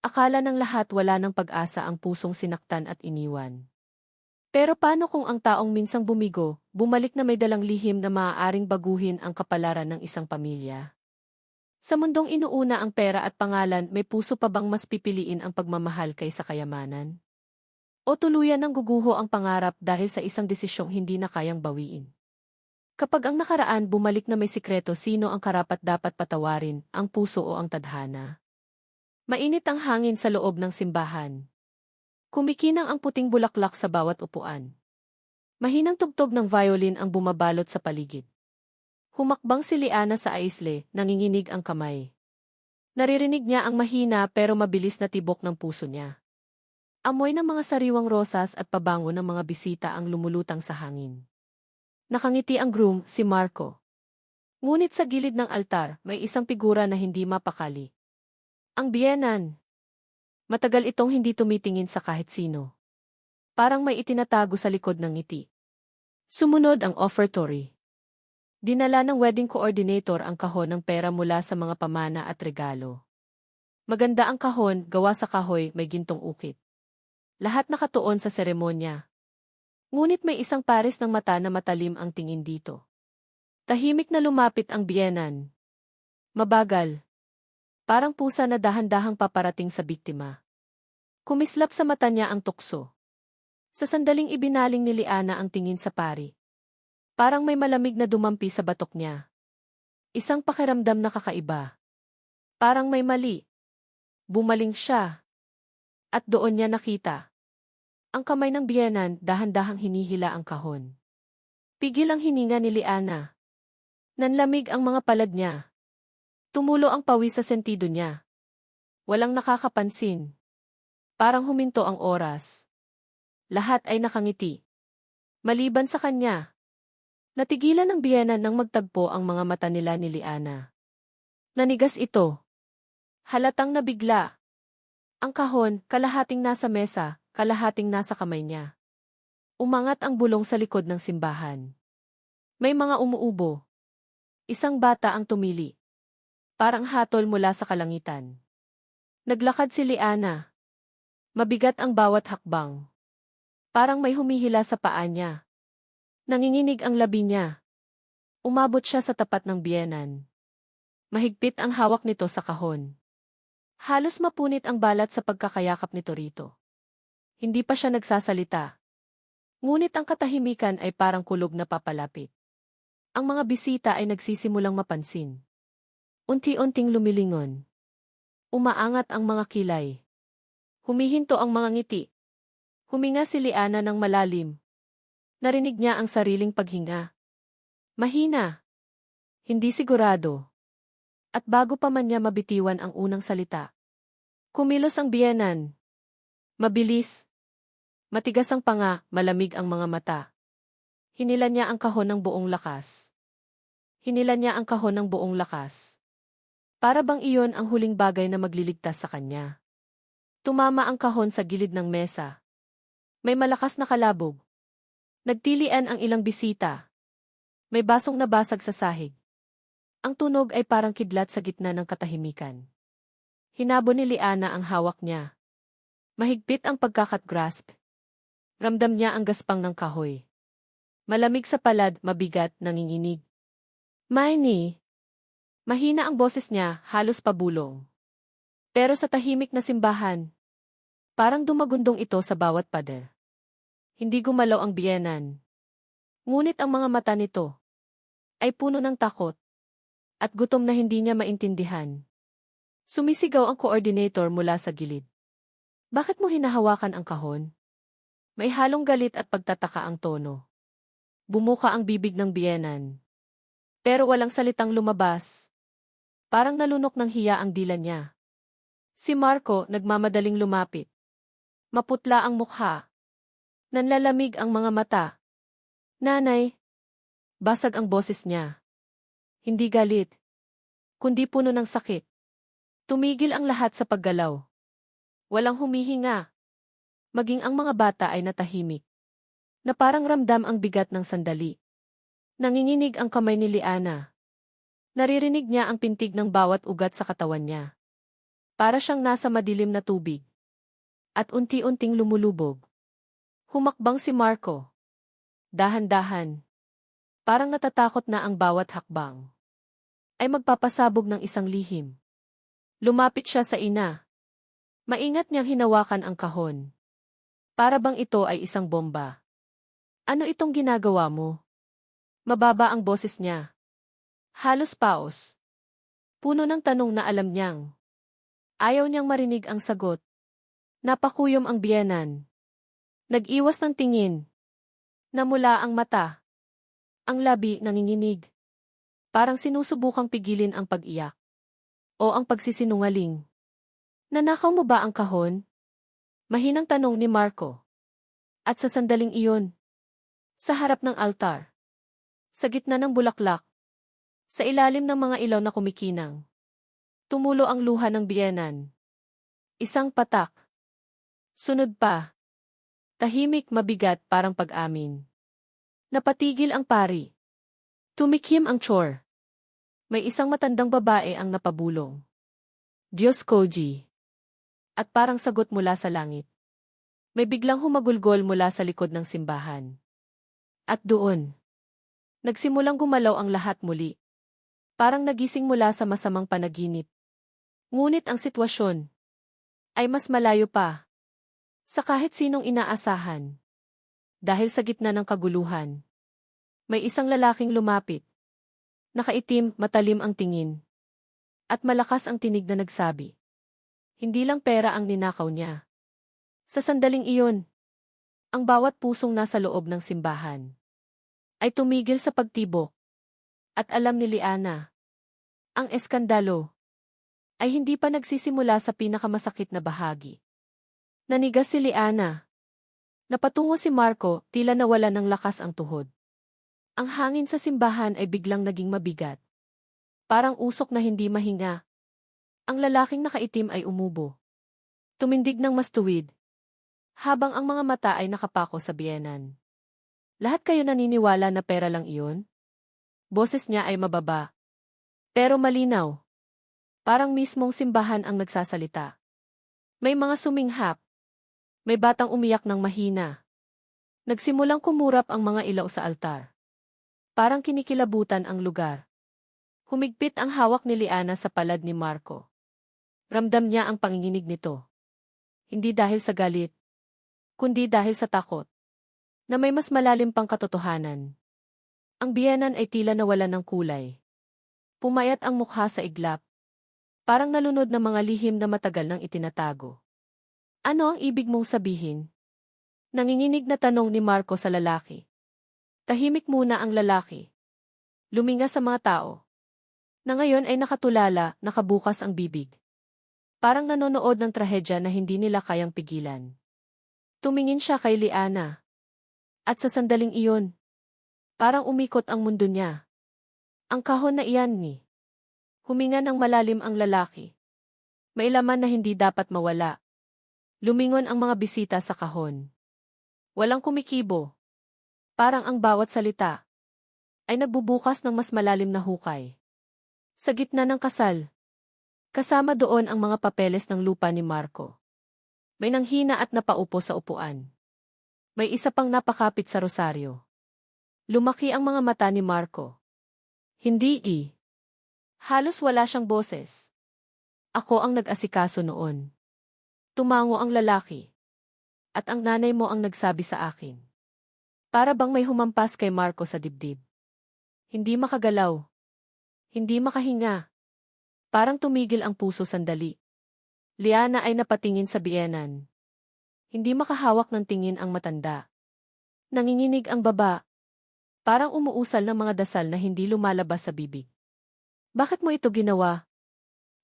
Akala ng lahat wala ng pag-asa ang pusong sinaktan at iniwan. Pero paano kung ang taong minsang bumigo, bumalik na may dalang lihim na maaaring baguhin ang kapalaran ng isang pamilya? Sa mundong inuuna ang pera at pangalan, may puso pa bang mas pipiliin ang pagmamahal kaysa kayamanan? O tuluyan ng guguho ang pangarap dahil sa isang desisyong hindi na kayang bawiin? Kapag ang nakaraan bumalik na may sikreto sino ang karapat dapat patawarin, ang puso o ang tadhana? Mainit ang hangin sa loob ng simbahan. Kumikinang ang puting bulaklak sa bawat upuan. Mahinang tugtog ng violin ang bumabalot sa paligid. Humakbang si Liana sa aisle, nanginginig ang kamay. Naririnig niya ang mahina pero mabilis na tibok ng puso niya. Amoy ng mga sariwang rosas at pabango ng mga bisita ang lumulutang sa hangin. Nakangiti ang groom, si Marco. Ngunit sa gilid ng altar, may isang figura na hindi mapakali. Ang biyenan. Matagal itong hindi tumitingin sa kahit sino. Parang may itinatago sa likod ng ngiti. Sumunod ang offertory. Dinala ng wedding coordinator ang kahon ng pera mula sa mga pamana at regalo. Maganda ang kahon, gawa sa kahoy, may gintong ukit. Lahat nakatuon sa seremonya. Ngunit may isang pares ng mata na matalim ang tingin dito. Tahimik na lumapit ang biyenan. Mabagal, Parang pusa na dahan-dahang paparating sa biktima. Kumislap sa mata niya ang tukso. Sa sandaling ibinaling ni Liana ang tingin sa pari. Parang may malamig na dumampi sa batok niya. Isang pakiramdam na kakaiba. Parang may mali. Bumaling siya. At doon niya nakita. Ang kamay ng biyenan dahan-dahang hinihila ang kahon. Pigil ang hininga ni Liana. Nanlamig ang mga palad niya. Tumulo ang pawis sa sentido niya. Walang nakakapansin. Parang huminto ang oras. Lahat ay nakangiti. Maliban sa kanya. Natigilan ng biyenan nang magtagpo ang mga mata nila ni Liana. Nanigas ito. Halatang nabigla. Ang kahon, kalahating nasa mesa, kalahating nasa kamay niya. Umangat ang bulong sa likod ng simbahan. May mga umuubo. Isang bata ang tumili. Parang hatol mula sa kalangitan. Naglakad si Liana. Mabigat ang bawat hakbang. Parang may humihila sa paa niya. Nanginginig ang labi niya. Umabot siya sa tapat ng biyenan. Mahigpit ang hawak nito sa kahon. Halos mapunit ang balat sa pagkakayakap nito rito. Hindi pa siya nagsasalita. Ngunit ang katahimikan ay parang kulog na papalapit. Ang mga bisita ay nagsisimulang mapansin. Unti-unting lumilingon. Umaangat ang mga kilay. Humihinto ang mga ngiti. Huminga si Liana ng malalim. Narinig niya ang sariling paghinga. Mahina. Hindi sigurado. At bago pa man niya mabitiwan ang unang salita. Kumilos ang biyanan. Mabilis. Matigas ang panga, malamig ang mga mata. Hinilan niya ang kahon ng buong lakas. Hinilan niya ang kahon ng buong lakas. Para bang iyon ang huling bagay na magliligtas sa kanya. Tumama ang kahon sa gilid ng mesa. May malakas na kalabog. Nagtilian ang ilang bisita. May basong nabasag sa sahig. Ang tunog ay parang kidlat sa gitna ng katahimikan. Hinabo ni Liana ang hawak niya. Mahigpit ang pagkakatgrasp. Ramdam niya ang gaspang ng kahoy. Malamig sa palad, mabigat, nanginginig. Miney, Mahina ang boses niya, halos pabulong. Pero sa tahimik na simbahan, parang dumagundong ito sa bawat pader. Hindi gumalaw ang biyenan. Ngunit ang mga mata nito ay puno ng takot at gutom na hindi niya maintindihan. Sumisigaw ang coordinator mula sa gilid. Bakit mo hinahawakan ang kahon? May halong galit at pagtataka ang tono. Bumuka ang bibig ng biyenan. Pero walang salitang lumabas. Parang nalunok ng hiya ang dila niya. Si Marco nagmamadaling lumapit. Maputla ang mukha. Nanlalamig ang mga mata. Nanay. Basag ang boses niya. Hindi galit. Kundi puno ng sakit. Tumigil ang lahat sa paggalaw. Walang humihinga. Maging ang mga bata ay natahimik. Na parang ramdam ang bigat ng sandali. Nanginginig ang kamay ni Liana. Naririnig niya ang pintig ng bawat ugat sa katawan niya. Para siyang nasa madilim na tubig. At unti-unting lumulubog. Humakbang si Marco. Dahan-dahan. Parang natatakot na ang bawat hakbang. Ay magpapasabog ng isang lihim. Lumapit siya sa ina. Maingat niyang hinawakan ang kahon. Para bang ito ay isang bomba. Ano itong ginagawa mo? Mababa ang boses niya. Halos paos. Puno ng tanong na alam niyang. Ayaw niyang marinig ang sagot. Napakuyom ang biyanan. Nag-iwas ng tingin. Namula ang mata. Ang labi nanginginig. Parang sinusubukang pigilin ang pag-iyak. O ang pagsisinungaling. Nanakaw mo ba ang kahon? Mahinang tanong ni Marco. At sa sandaling iyon, sa harap ng altar, sa gitna ng bulaklak, sa ilalim ng mga ilaw na kumikinang, Tumulo ang luha ng biyenan. Isang patak. Sunod pa. Tahimik mabigat parang pag-amin. Napatigil ang pari. Tumikim ang chore. May isang matandang babae ang napabulong. Diyos Koji. At parang sagot mula sa langit. May biglang humagulgol mula sa likod ng simbahan. At doon, nagsimulang gumalaw ang lahat muli. Parang nagising mula sa masamang panaginip. Ngunit ang sitwasyon ay mas malayo pa sa kahit sinong inaasahan. Dahil sa gitna ng kaguluhan, may isang lalaking lumapit. Nakaitim, matalim ang tingin. At malakas ang tinig na nagsabi. Hindi lang pera ang ninakaw niya. Sa sandaling iyon, ang bawat pusong nasa loob ng simbahan ay tumigil sa pagtibok. At alam ni Liana, ang eskandalo ay hindi pa nagsisimula sa pinakamasakit na bahagi. Nanigas si Liana. Napatungo si Marco, tila nawala ng lakas ang tuhod. Ang hangin sa simbahan ay biglang naging mabigat. Parang usok na hindi mahinga. Ang lalaking nakaitim ay umubo. Tumindig ng mas tuwid. Habang ang mga mata ay nakapako sa biyenan. Lahat kayo naniniwala na pera lang iyon? Boses niya ay mababa. Pero malinaw. Parang mismong simbahan ang nagsasalita. May mga suminghap. May batang umiyak ng mahina. Nagsimulang kumurap ang mga ilaw sa altar. Parang kinikilabutan ang lugar. Humigpit ang hawak ni Liana sa palad ni Marco. Ramdam niya ang panginginig nito. Hindi dahil sa galit, kundi dahil sa takot. Na may mas malalim pang katotohanan. Ang biyanan ay tila nawalan ng kulay. Pumayat ang mukha sa iglap. Parang nalunod na mga lihim na matagal nang itinatago. Ano ang ibig mong sabihin? Nanginginig na tanong ni Marco sa lalaki. Tahimik muna ang lalaki. Luminga sa mga tao. Na ngayon ay nakatulala, nakabukas ang bibig. Parang nanonood ng trahedya na hindi nila kayang pigilan. Tumingin siya kay Liana. At sa sandaling iyon, parang umikot ang mundo niya. Ang kahon na iyan ni. Huminga ng malalim ang lalaki. May laman na hindi dapat mawala. Lumingon ang mga bisita sa kahon. Walang kumikibo. Parang ang bawat salita ay nagbubukas ng mas malalim na hukay. Sa gitna ng kasal, kasama doon ang mga papeles ng lupa ni Marco. May nanghina at napaupo sa upuan. May isa pang napakapit sa rosaryo. Lumaki ang mga mata ni Marco. Hindi i. Halos wala siyang boses. Ako ang nag-asikaso noon. Tumango ang lalaki. At ang nanay mo ang nagsabi sa akin. Para bang may humampas kay Marco sa dibdib. Hindi makagalaw. Hindi makahinga. Parang tumigil ang puso sandali. Liana ay napatingin sa biyenan. Hindi makahawak ng tingin ang matanda. Nanginginig ang baba. Parang umuusal ng mga dasal na hindi lumalabas sa bibig. Bakit mo ito ginawa?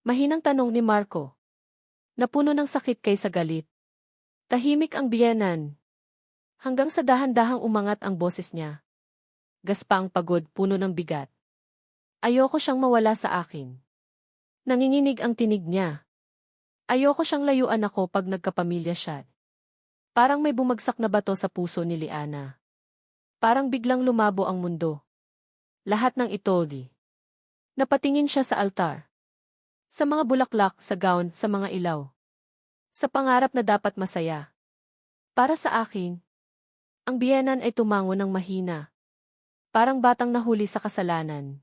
Mahinang tanong ni Marco. Napuno ng sakit kaysa galit. Tahimik ang biyenan. Hanggang sa dahan-dahang umangat ang boses niya. Gaspa ang pagod, puno ng bigat. Ayoko siyang mawala sa akin. Nanginginig ang tinig niya. Ayoko siyang layuan ako pag nagkapamilya siya. Parang may bumagsak na bato sa puso ni Liana. Parang biglang lumabo ang mundo. Lahat ng ito, di. Napatingin siya sa altar. Sa mga bulaklak, sa gown, sa mga ilaw. Sa pangarap na dapat masaya. Para sa akin, ang biyenan ay tumango ng mahina. Parang batang nahuli sa kasalanan.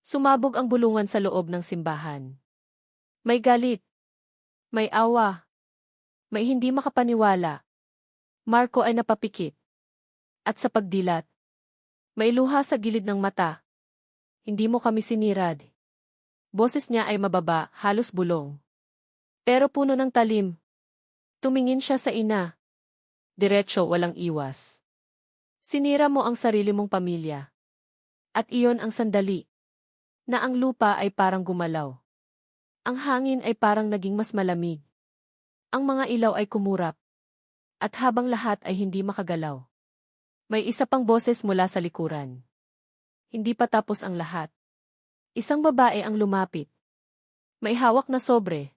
Sumabog ang bulungan sa loob ng simbahan. May galit. May awa. May hindi makapaniwala. Marco ay napapikit. At sa pagdilat, may luha sa gilid ng mata. Hindi mo kami sinirad. Boses niya ay mababa, halos bulong. Pero puno ng talim. Tumingin siya sa ina. Diretso, walang iwas. Sinira mo ang sarili mong pamilya. At iyon ang sandali. Na ang lupa ay parang gumalaw. Ang hangin ay parang naging mas malamig. Ang mga ilaw ay kumurap. At habang lahat ay hindi makagalaw. May isa pang boses mula sa likuran. Hindi pa tapos ang lahat. Isang babae ang lumapit. May hawak na sobre.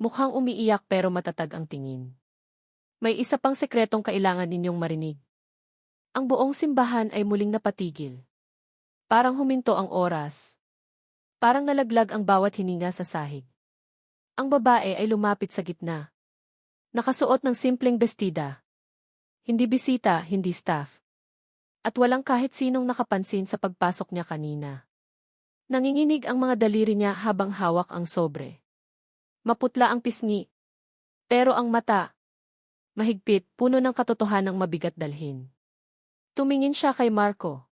Mukhang umiiyak pero matatag ang tingin. May isa pang sekretong kailangan ninyong marinig. Ang buong simbahan ay muling napatigil. Parang huminto ang oras. Parang nalaglag ang bawat hininga sa sahig. Ang babae ay lumapit sa gitna. Nakasuot ng simpleng bestida. Hindi bisita, hindi staff. At walang kahit sinong nakapansin sa pagpasok niya kanina. Nanginginig ang mga daliri niya habang hawak ang sobre. Maputla ang pisngi. Pero ang mata, mahigpit, puno ng katotohanang mabigat dalhin. Tumingin siya kay Marco.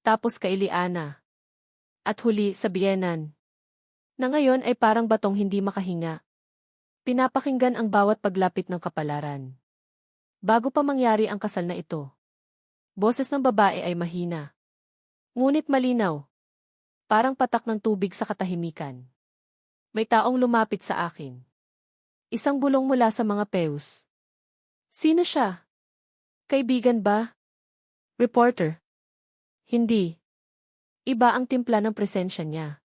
Tapos kay Liana. At huli sa Bienan. Na ngayon ay parang batong hindi makahinga. Pinapakinggan ang bawat paglapit ng kapalaran. Bago pa mangyari ang kasal na ito. Boses ng babae ay mahina. Ngunit malinaw. Parang patak ng tubig sa katahimikan. May taong lumapit sa akin. Isang bulong mula sa mga pews. Sino siya? Kaibigan ba? Reporter. Hindi. Iba ang timpla ng presensya niya.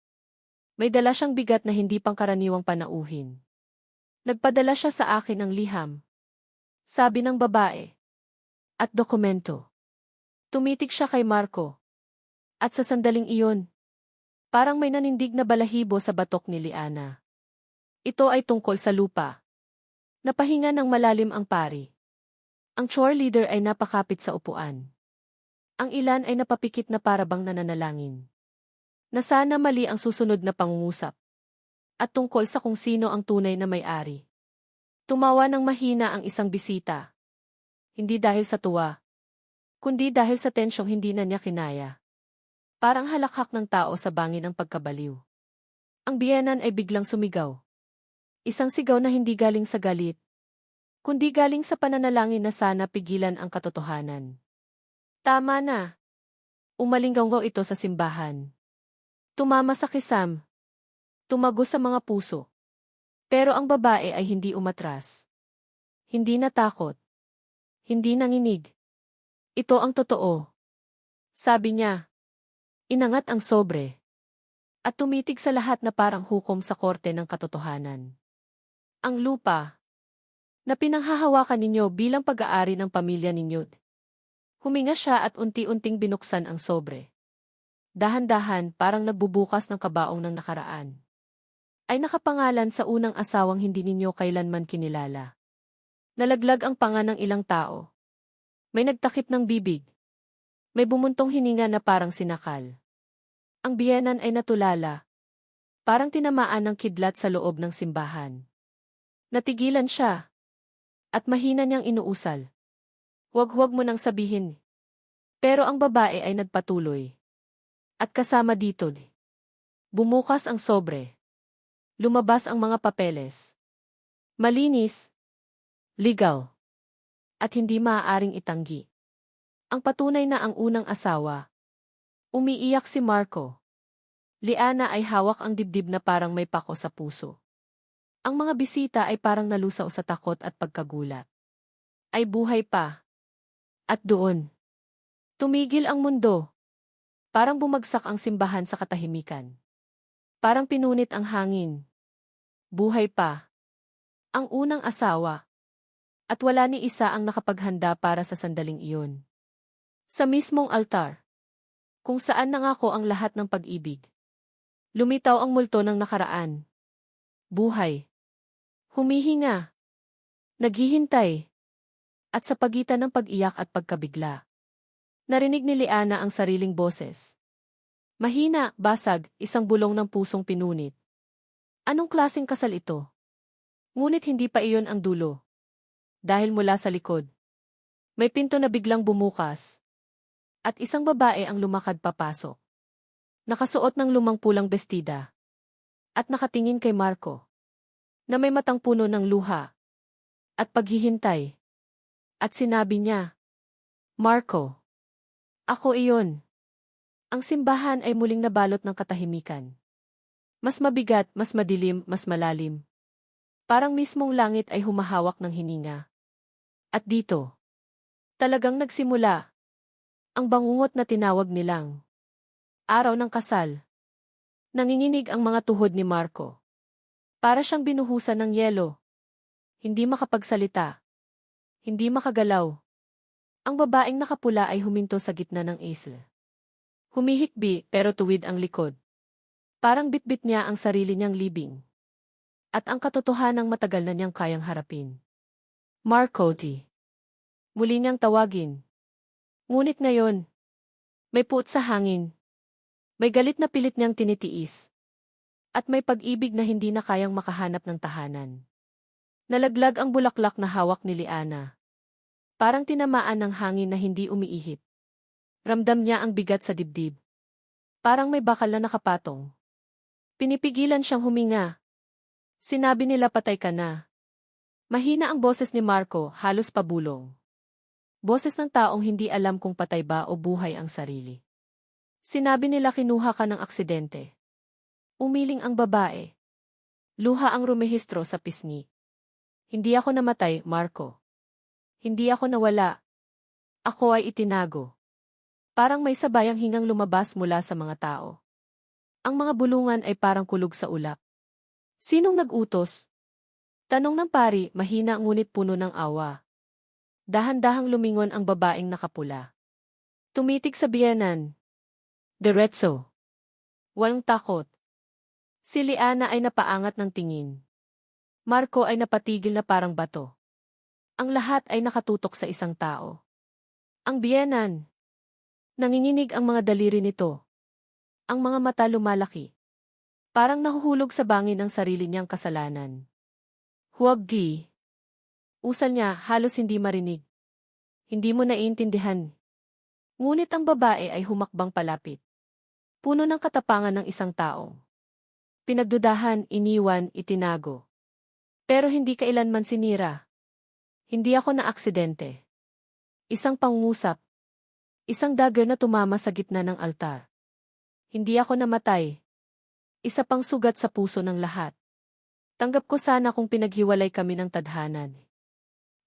May dala siyang bigat na hindi pangkaraniwang panauhin. Nagpadala siya sa akin ng liham. Sabi ng babae. At dokumento. Tumitik siya kay Marco. At sa sandaling iyon, Parang may nanindig na balahibo sa batok ni Liana. Ito ay tungkol sa lupa. Napahinga ng malalim ang pari. Ang chore leader ay napakapit sa upuan. Ang ilan ay napapikit na parabang nananalangin. Na sana mali ang susunod na pangungusap. At tungkol sa kung sino ang tunay na may-ari. Tumawa ng mahina ang isang bisita. Hindi dahil sa tuwa, kundi dahil sa tensyong hindi na niya kinaya. Parang halakhak ng tao sa bangin ng pagkabaliw. Ang biyenan ay biglang sumigaw. Isang sigaw na hindi galing sa galit, kundi galing sa pananalangin na sana pigilan ang katotohanan. Tama na. Umalinggaw ito sa simbahan. Tumama sa kisam. Tumago sa mga puso. Pero ang babae ay hindi umatras. Hindi natakot. Hindi nanginig. Ito ang totoo. Sabi niya, Inangat ang sobre. At tumitig sa lahat na parang hukom sa korte ng katotohanan. Ang lupa, na pinanghahawakan ninyo bilang pag-aari ng pamilya ninyo. Huminga siya at unti-unting binuksan ang sobre. Dahan-dahan parang nagbubukas ng kabaong ng nakaraan. Ay nakapangalan sa unang asawang hindi ninyo kailanman kinilala. Nalaglag ang panga ng ilang tao. May nagtakip ng bibig. May bumuntong hininga na parang sinakal. Ang biyenan ay natulala. Parang tinamaan ng kidlat sa loob ng simbahan. Natigilan siya. At mahina niyang inuusal. Huwag-huwag mo nang sabihin. Pero ang babae ay nagpatuloy. At kasama dito, bumukas ang sobre. Lumabas ang mga papeles. Malinis. Legal. At hindi maaaring itanggi. Ang patunay na ang unang asawa. Umiiyak si Marco. Liana ay hawak ang dibdib na parang may pako sa puso. Ang mga bisita ay parang nalusaw sa takot at pagkagulat. Ay buhay pa. At doon. Tumigil ang mundo. Parang bumagsak ang simbahan sa katahimikan. Parang pinunit ang hangin. Buhay pa. Ang unang asawa. At wala ni isa ang nakapaghanda para sa sandaling iyon. Sa mismong altar. Kung saan nangako ang lahat ng pag-ibig. Lumitaw ang multo ng nakaraan. Buhay. Humihinga. Naghihintay. At sa pagitan ng pag-iyak at pagkabigla. Narinig ni Liana ang sariling boses. Mahina, basag, isang bulong ng pusong pinunit. Anong klasing kasal ito? Ngunit hindi pa iyon ang dulo. Dahil mula sa likod. May pinto na biglang bumukas. At isang babae ang lumakad papasok. Nakasuot ng lumang pulang bestida. At nakatingin kay Marco. Na may matang puno ng luha. At paghihintay. At sinabi niya, Marco. Ako iyon. Ang simbahan ay muling nabalot ng katahimikan. Mas mabigat, mas madilim, mas malalim. Parang mismong langit ay humahawak ng hininga. At dito, talagang nagsimula ang bangungot na tinawag nilang araw ng kasal. Nanginginig ang mga tuhod ni Marco. Para siyang binuhusan ng yelo. Hindi makapagsalita. Hindi makagalaw. Ang babaeng nakapula ay huminto sa gitna ng isla. Humihikbi pero tuwid ang likod. Parang bitbit niya ang sarili niyang libing. At ang katotohanang matagal na niyang kayang harapin. Marco T. Muli niyang tawagin. Ngunit ngayon, may puot sa hangin. May galit na pilit niyang tinitiis. At may pag-ibig na hindi na kayang makahanap ng tahanan. Nalaglag ang bulaklak na hawak ni Liana. Parang tinamaan ng hangin na hindi umiihip. Ramdam niya ang bigat sa dibdib. Parang may bakal na nakapatong. Pinipigilan siyang huminga. Sinabi nila patay ka na. Mahina ang boses ni Marco, halos pabulong. Boses ng taong hindi alam kung patay ba o buhay ang sarili. Sinabi nila kinuha ka ng aksidente. Umiling ang babae. Luha ang rumehistro sa pisngi. Hindi ako namatay, Marco. Hindi ako nawala. Ako ay itinago. Parang may sabayang hingang lumabas mula sa mga tao. Ang mga bulungan ay parang kulog sa ulap. Sinong nag-utos? Tanong ng pari, mahina ngunit puno ng awa. Dahan-dahang lumingon ang babaeng nakapula. Tumitig sa biyanan. Diretso. Walang takot. Si Liana ay napaangat ng tingin. Marco ay napatigil na parang bato. Ang lahat ay nakatutok sa isang tao. Ang biyanan. Nanginginig ang mga daliri nito. Ang mga mata lumalaki. Parang nahuhulog sa bangin ang sarili niyang kasalanan. Huwag di. Usal niya halos hindi marinig. Hindi mo naiintindihan. Ngunit ang babae ay humakbang palapit. Puno ng katapangan ng isang tao. Pinagdudahan, iniwan, itinago. Pero hindi kailanman sinira. Hindi ako na aksidente. Isang pangungusap, Isang dagger na tumama sa gitna ng altar. Hindi ako namatay. Isa pang sugat sa puso ng lahat. Tanggap ko sana kung pinaghiwalay kami ng tadhanan.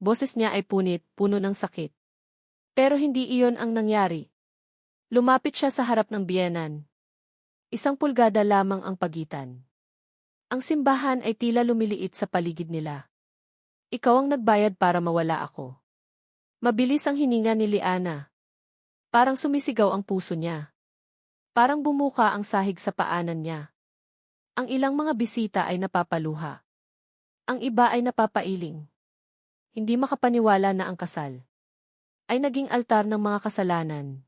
Boses niya ay punit, puno ng sakit. Pero hindi iyon ang nangyari. Lumapit siya sa harap ng biyenan. Isang pulgada lamang ang pagitan. Ang simbahan ay tila lumiliit sa paligid nila. Ikaw ang nagbayad para mawala ako. Mabilis ang hininga ni Liana. Parang sumisigaw ang puso niya. Parang bumuka ang sahig sa paanan niya. Ang ilang mga bisita ay napapaluha. Ang iba ay napapailing. Hindi makapaniwala na ang kasal ay naging altar ng mga kasalanan.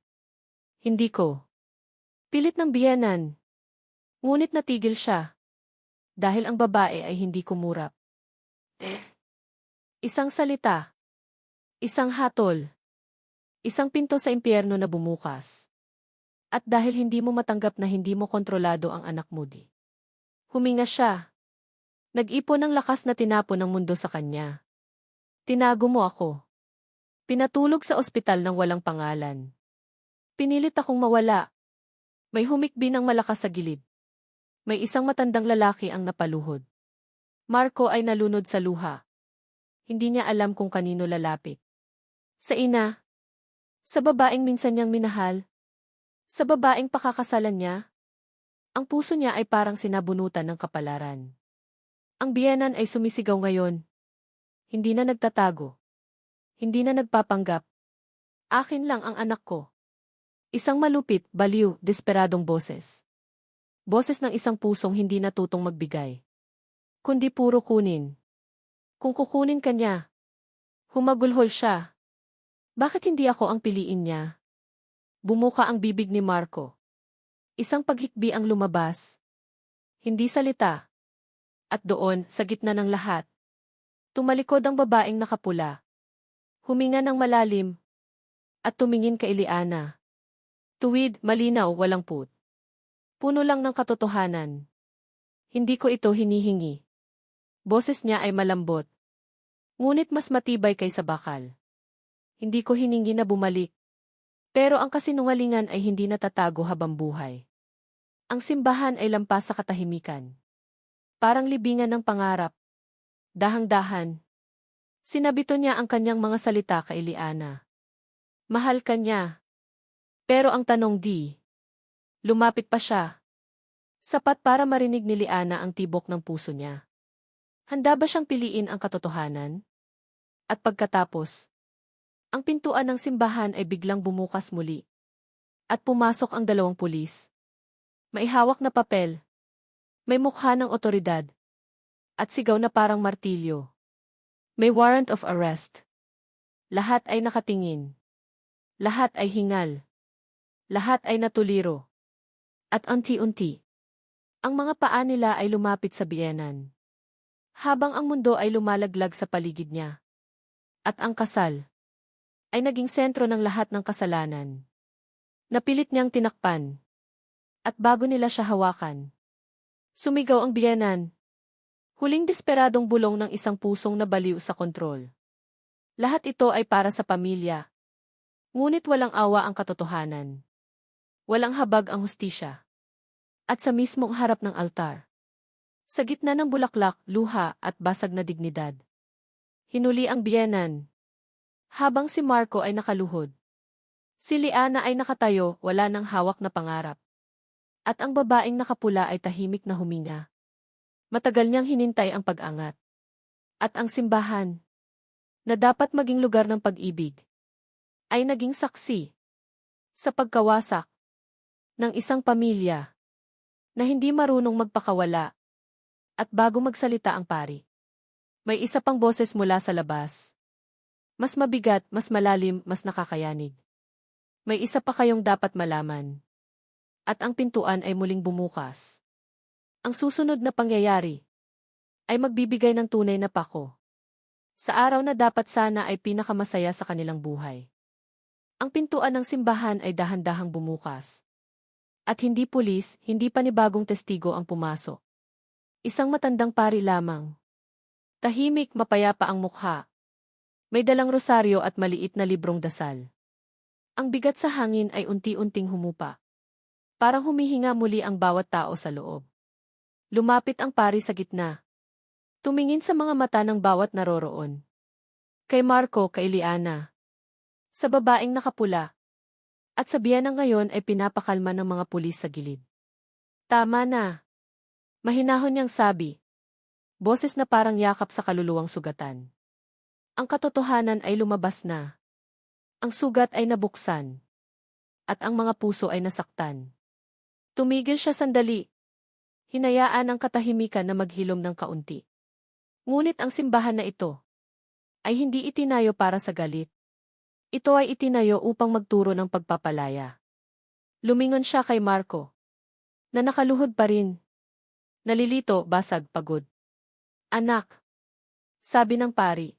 Hindi ko. Pilit ng biyanan. Ngunit natigil siya. Dahil ang babae ay hindi kumurap. Eh. Isang salita. Isang hatol. Isang pinto sa impyerno na bumukas. At dahil hindi mo matanggap na hindi mo kontrolado ang anak mo di. Huminga siya. Nag-ipon ng lakas na tinapon ng mundo sa kanya. Tinago mo ako. Pinatulog sa ospital ng walang pangalan. Pinilit akong mawala. May humikbi ng malakas sa gilid. May isang matandang lalaki ang napaluhod. Marco ay nalunod sa luha. Hindi niya alam kung kanino lalapit. Sa ina, sa babaeng minsan niyang minahal? Sa babaeng pakakasalan niya? Ang puso niya ay parang sinabunutan ng kapalaran. Ang biyanan ay sumisigaw ngayon. Hindi na nagtatago. Hindi na nagpapanggap. Akin lang ang anak ko. Isang malupit, baliw, desperadong boses. Boses ng isang pusong hindi natutong magbigay. Kundi puro kunin. Kung kukunin ka niya. Humagulhol siya. Bakit hindi ako ang piliin niya? Bumuka ang bibig ni Marco. Isang paghikbi ang lumabas. Hindi salita. At doon, sa gitna ng lahat, tumalikod ang babaeng nakapula. Huminga ng malalim. At tumingin kay Liana. Tuwid, malinaw, walang put. Puno lang ng katotohanan. Hindi ko ito hinihingi. Boses niya ay malambot. Ngunit mas matibay kaysa bakal. Hindi ko hiningi na bumalik. Pero ang kasinungalingan ay hindi natatago habang buhay. Ang simbahan ay lampas sa katahimikan. Parang libingan ng pangarap. Dahang-dahan. Sinabito niya ang kanyang mga salita kay Liana. Mahal ka niya. Pero ang tanong di. Lumapit pa siya. Sapat para marinig ni Liana ang tibok ng puso niya. Handa ba siyang piliin ang katotohanan? At pagkatapos, ang pintuan ng simbahan ay biglang bumukas muli. At pumasok ang dalawang pulis. May hawak na papel. May mukha ng otoridad. At sigaw na parang martilyo. May warrant of arrest. Lahat ay nakatingin. Lahat ay hingal. Lahat ay natuliro. At unti-unti, ang mga paa nila ay lumapit sa biyenan habang ang mundo ay lumalaglag sa paligid niya. At ang kasal ay naging sentro ng lahat ng kasalanan. Napilit niyang tinakpan. At bago nila siya hawakan, sumigaw ang biyanan. Huling desperadong bulong ng isang pusong nabaliw sa kontrol. Lahat ito ay para sa pamilya. Ngunit walang awa ang katotohanan. Walang habag ang hustisya. At sa mismong harap ng altar, sa gitna ng bulaklak, luha at basag na dignidad. Hinuli ang biyenan. Habang si Marco ay nakaluhod. Si Liana ay nakatayo, wala nang hawak na pangarap. At ang babaeng nakapula ay tahimik na huminga. Matagal niyang hinintay ang pag-angat. At ang simbahan, na dapat maging lugar ng pag-ibig, ay naging saksi sa pagkawasak ng isang pamilya na hindi marunong magpakawala at bago magsalita ang pari. May isa pang boses mula sa labas. Mas mabigat, mas malalim, mas nakakayanig. May isa pa kayong dapat malaman. At ang pintuan ay muling bumukas. Ang susunod na pangyayari ay magbibigay ng tunay na pako. Sa araw na dapat sana ay pinakamasaya sa kanilang buhay. Ang pintuan ng simbahan ay dahan-dahang bumukas. At hindi pulis, hindi panibagong testigo ang pumasok. Isang matandang pari lamang. Tahimik mapayapa ang mukha. May dalang rosaryo at maliit na librong dasal. Ang bigat sa hangin ay unti-unting humupa. Parang humihinga muli ang bawat tao sa loob. Lumapit ang pari sa gitna. Tumingin sa mga mata ng bawat naroroon. Kay Marco, kay Liana. Sa babaeng nakapula. At sa biyana ngayon ay pinapakalma ng mga pulis sa gilid. Tama na. Mahinahon niyang sabi. Boses na parang yakap sa kaluluwang sugatan. Ang katotohanan ay lumabas na. Ang sugat ay nabuksan. At ang mga puso ay nasaktan. Tumigil siya sandali. Hinayaan ang katahimikan na maghilom ng kaunti. Ngunit ang simbahan na ito ay hindi itinayo para sa galit. Ito ay itinayo upang magturo ng pagpapalaya. Lumingon siya kay Marco, na nakaluhod pa rin, Nalilito, basag, pagod. Anak. Sabi ng pari.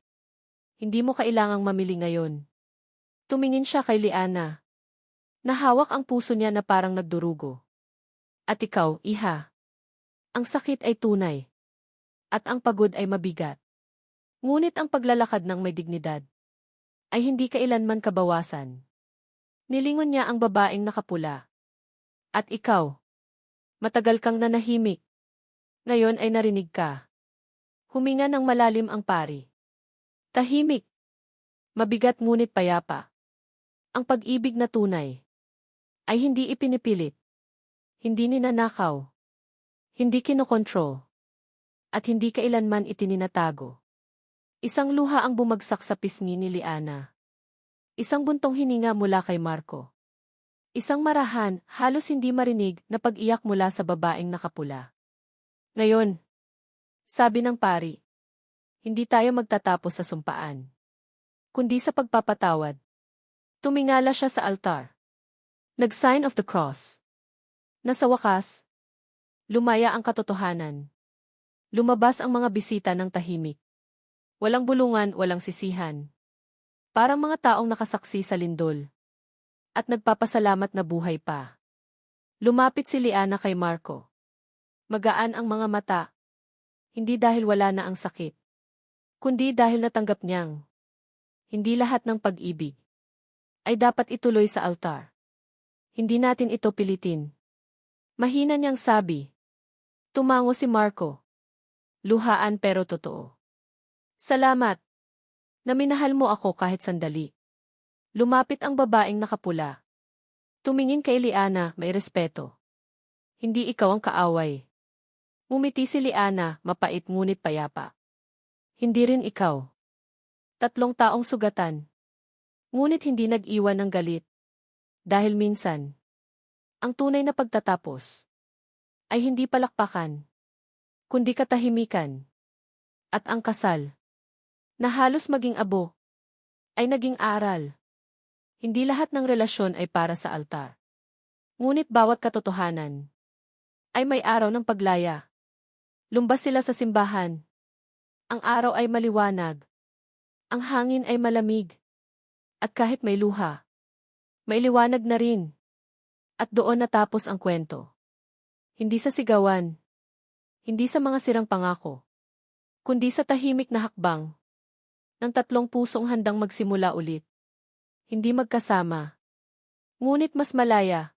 Hindi mo kailangang mamili ngayon. Tumingin siya kay Liana. Nahawak ang puso niya na parang nagdurugo. At ikaw, iha. Ang sakit ay tunay. At ang pagod ay mabigat. Ngunit ang paglalakad ng may dignidad ay hindi kailanman kabawasan. Nilingon niya ang babaeng nakapula. At ikaw, matagal kang nanahimik. Ngayon ay narinig ka. Huminga ng malalim ang pari. Tahimik. Mabigat ngunit payapa. Ang pag-ibig na tunay ay hindi ipinipilit. Hindi ninanakaw. Hindi kinokontrol. At hindi kailanman itininatago. Isang luha ang bumagsak sa pisngi ni Liana. Isang buntong hininga mula kay Marco. Isang marahan, halos hindi marinig na pag-iyak mula sa babaeng nakapula. Ngayon, sabi ng pari, hindi tayo magtatapos sa sumpaan, kundi sa pagpapatawad. Tumingala siya sa altar. Nag-sign of the cross. Nasa wakas, lumaya ang katotohanan. Lumabas ang mga bisita ng tahimik. Walang bulungan, walang sisihan. Parang mga taong nakasaksi sa lindol. At nagpapasalamat na buhay pa. Lumapit si Liana kay Marco. Magaan ang mga mata. Hindi dahil wala na ang sakit. Kundi dahil natanggap niyang. Hindi lahat ng pag-ibig. Ay dapat ituloy sa altar. Hindi natin ito pilitin. Mahina niyang sabi. Tumango si Marco. Luhaan pero totoo. Salamat. Naminahal mo ako kahit sandali. Lumapit ang babaeng nakapula. Tumingin kay Liana, may respeto. Hindi ikaw ang kaaway. Umiti si Liana, mapait ngunit payapa. Hindi rin ikaw. Tatlong taong sugatan. Ngunit hindi nag-iwan ng galit. Dahil minsan, ang tunay na pagtatapos ay hindi palakpakan, kundi katahimikan. At ang kasal, na halos maging abo, ay naging aral. Hindi lahat ng relasyon ay para sa altar. Ngunit bawat katotohanan ay may araw ng paglaya. Lumbas sila sa simbahan. Ang araw ay maliwanag. Ang hangin ay malamig. At kahit may luha, may liwanag na rin. At doon natapos ang kwento. Hindi sa sigawan. Hindi sa mga sirang pangako. Kundi sa tahimik na hakbang. Ng tatlong pusong handang magsimula ulit. Hindi magkasama. Ngunit mas malaya.